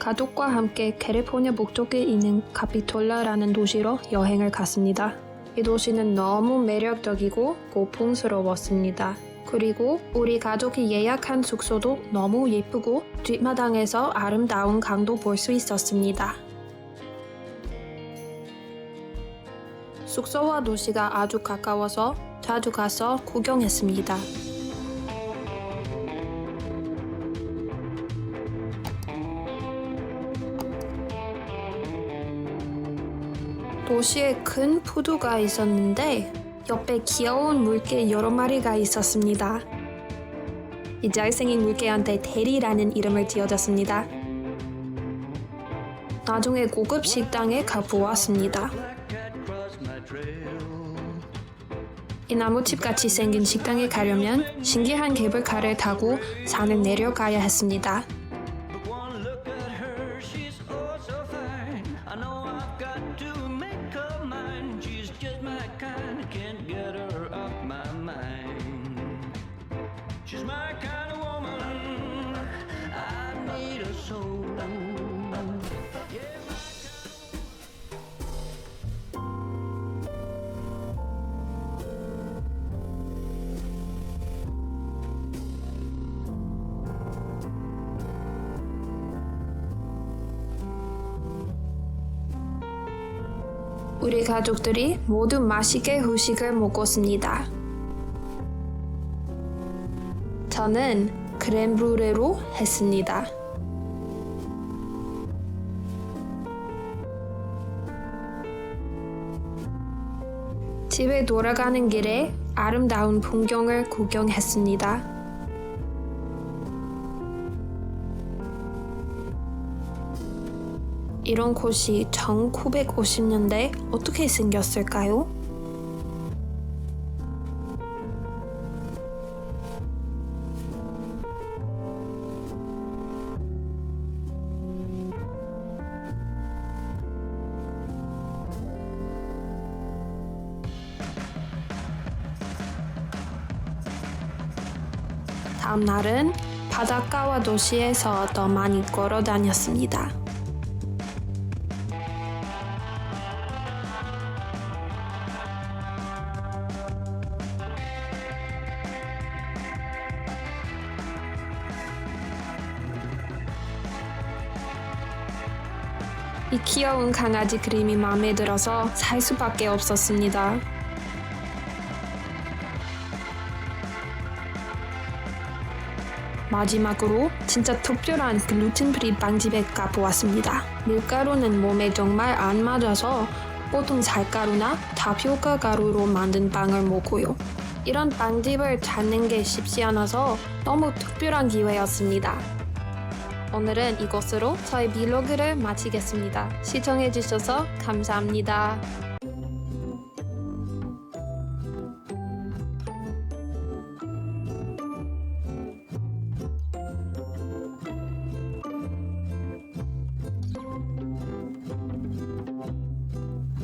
가족과 함께 캘리포니아 북쪽에 있는 카피톨라라는 도시로 여행을 갔습니다. 이 도시는 너무 매력적이고 고풍스러웠습니다. 그리고 우리 가족이 예약한 숙소도 너무 예쁘고 뒷마당에서 아름다운 강도 볼 수 있었습니다. 숙소와 도시가 아주 가까워서 자주 가서 구경했습니다. 도시에 큰 푸두가 있었는데 옆에 귀여운 물개 여러 마리가 있었습니다. 이 잘생긴 물개한테 대리라는 이름을 지어줬습니다. 나중에 고급 식당에 가보았습니다. 이 나무집 같이 생긴 식당에 가려면 신기한 케이블카를 타고 산을 내려가야 했습니다. better. 우리 가족들이 모두 맛있게 후식을 먹었습니다. 저는 크렘브레로 했습니다. 집에 돌아가는 길에 아름다운 풍경을 구경했습니다. 이런 곳이 1950년대 어떻게 생겼을까요? 다음 날은 바닷가와 도시에서 더 많이 걸어 다녔습니다. 이 귀여운 강아지 그림이 마음에 들어서 살 수밖에 없었습니다. 마지막으로 진짜 특별한 글루텐 프리 빵집에 가보았습니다. 밀가루는 몸에 정말 안 맞아서 보통 쌀가루나 타피오카 가루로 만든 빵을 먹고요. 이런 빵집을 찾는 게 쉽지 않아서 너무 특별한 기회였습니다. 오늘은 이것으로 저의 블로그를 마치겠습니다. 시청해주셔서 감사합니다.